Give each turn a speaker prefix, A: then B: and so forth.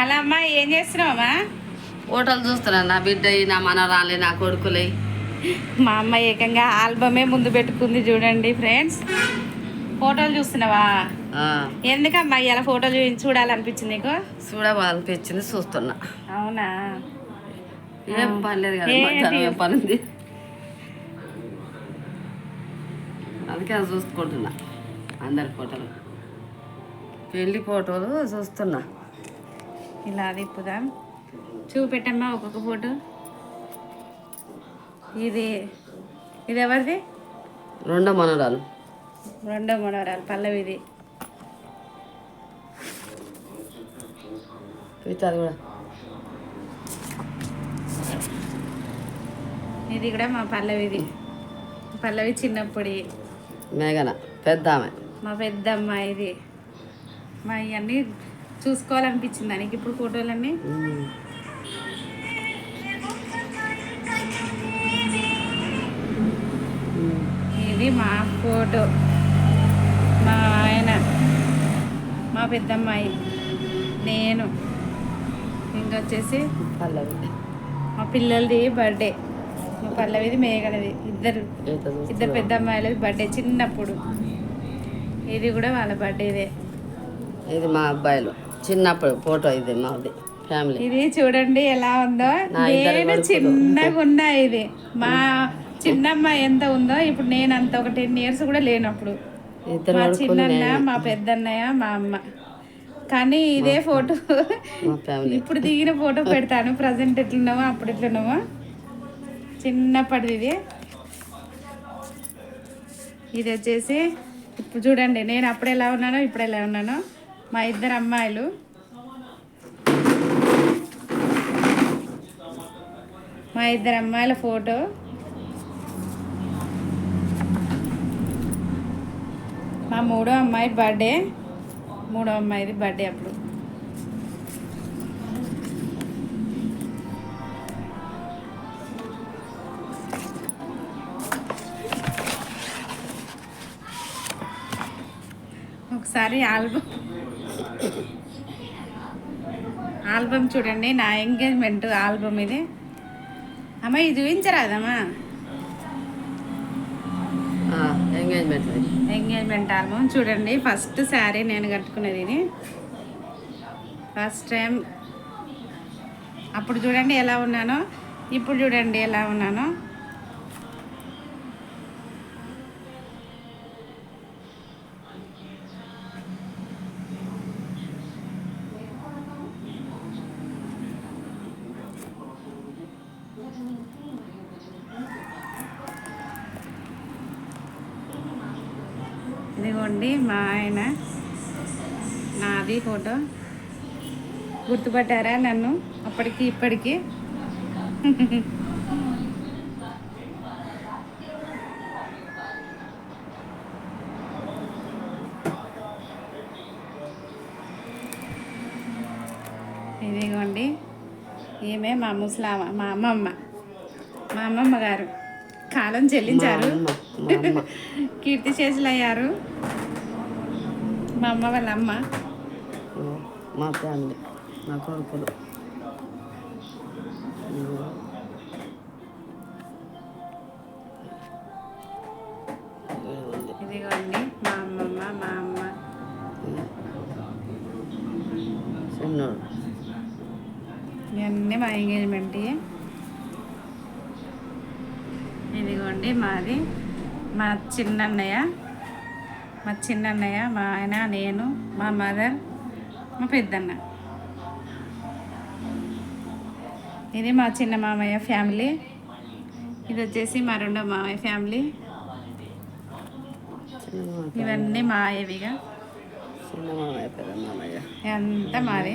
A: Hello అమ్మా ఏం చేస్తున్నావమ్మా
B: ఫోటోలు చూస్తున్నా నా బిడ్డ నా మనరాలి నా కొడుకులై.
A: మా అమ్మ ఏకంగా ఆల్బమే ముందు పెట్టుకుంది చూడండి ఫ్రెండ్స్. ఫోటోలు చూస్తున్నావా? ఎందుకమ్మా ఇలా ఫోటోలు చూ- చూడాలనిపించింది నీకు?
B: చూడవాలనిపించింది చూస్తున్నా.
A: అవునా?
B: ఏం పని లేదు కదా
A: ఏంటి?
B: మధ్యాహ్నం ఏం పని ఉంది అందుకే అది చూసుకుంటున్నా అందరి ఫోటోలు. పెళ్ళి ఫోటోలు చూస్తున్నా.
A: ఇలా తిప్పుదా చూపెట్టమ్మా ఒక్కొక్క ఫోటో. ఇది ఇది ఎవరిది?
B: రెండో మనరాలు
A: రెండో మనవరాలు పల్లవిది.
B: కూడా.
A: ఇది కూడా మా పల్లవిది. పల్లవి చిన్నప్పుడు.
B: మేఘన పెద్ద ఆమె
A: మా పెద్ద అమ్మాయిది మా ఇవన్నీ చూసుకోవాలనిపించింది దానికి ఇప్పుడు ఫోటోలన్నీ. ఇది మా ఫోటో. మా ఆయన మా పెద్దమ్మాయి నేను. ఇంకొచ్చేసి
B: పల్లవి.
A: మా పిల్లలది బర్త్డే. మా పల్లవిది మేఘనది ఇద్దరు. ఇద్దరు. పెద్ద అమ్మాయిలది బర్త్డే చిన్నప్పుడు. ఇది కూడా వాళ్ళ బర్త్డేదే.
B: ఇది మా అబ్బాయిలు. చిన్నప్పుడు ఫోటో ఇది మాది ఫ్యామిలీ.
A: ఇది చూడండి ఎలా ఉందో. నేను. చిన్నగా ఉన్నా ఇది. మా చిన్నమ్మ ఎంత ఉందో ఇప్పుడు నేను అంత ఒక టెన్ ఇయర్స్ కూడా లేనప్పుడు. మా చిన్నన్న
B: నేను.
A: మా పెద్దన్నయ్య మా అమ్మ. కానీ ఇదే ఫోటో. ఇప్పుడు దిగిన ఫోటో పెడతాను. ప్రజెంట్ ఎట్లున్నామో అప్పుడు ఎట్లున్నామో చిన్నప్పటిది. ఇది ఇది వచ్చేసి ఇప్పుడు చూడండి నేను అప్పుడు ఎలా ఉన్నానో ఇప్పుడు ఎలా ఉన్నానో. మా ఇద్దరు అమ్మాయిలు. మా ఇద్దరు అమ్మాయిల ఫోటో. మా మూడో అమ్మాయి బర్త్డే. మూడో అమ్మాయిది బర్త్డే అప్పుడు. ఒకసారి ఆల్బమ్ ఆల్బమ్ చూడండి నా ఎంగేజ్మెంట్ ఆల్బమ్ ఇది. అమ్మ ఇది చూపించరాదమ్మా?
B: ఎంగేజ్మెంట్
A: ఎంగేజ్మెంట్ ఆల్బమ్ చూడండి ఫస్ట్ శారీ నేను కట్టుకున్నది ఇది. First time. అప్పుడు చూడండి ఎలా ఉన్నానో ఇప్పుడు చూడండి ఎలా ఉన్నానో. ఇదిగోండి మా ఆయన నాది ఫోటో. గుర్తుపట్టారా నన్ను? అప్పటికి ఇప్పటికి. ఇదిగోండి. ఈమె మా ముసలామ మా అమ్మమ్మ. మా అమ్మమ్మ గారు. కాలం చెల్లించారు. కీర్తి శేషులు అయ్యారు మా అమ్మ వాళ్ళ అమ్మ.
B: మా ఫ్యామిలీ మా కొడుకులు.
A: ఇదిగోండి మా అమ్మమ్మ మా అమ్మ. ఇవన్నీ మా ఎంగేజ్మెంట్ ఇదిగోండి మాది మా చిన్నన్నయ్య. మా చిన్నన్నయ్య మా ఆయన నేను మా మదర్ మా పెద్దన్న. ఇది మా చిన్న మామయ్య ఫ్యామిలీ. ఇది వచ్చేసి మా రెండో మామయ్య ఫ్యామిలీ. ఇవన్నీ మాయవిగా.
B: చిన్న మామయ్య పెద్ద మామయ్య.
A: అంతా మాది.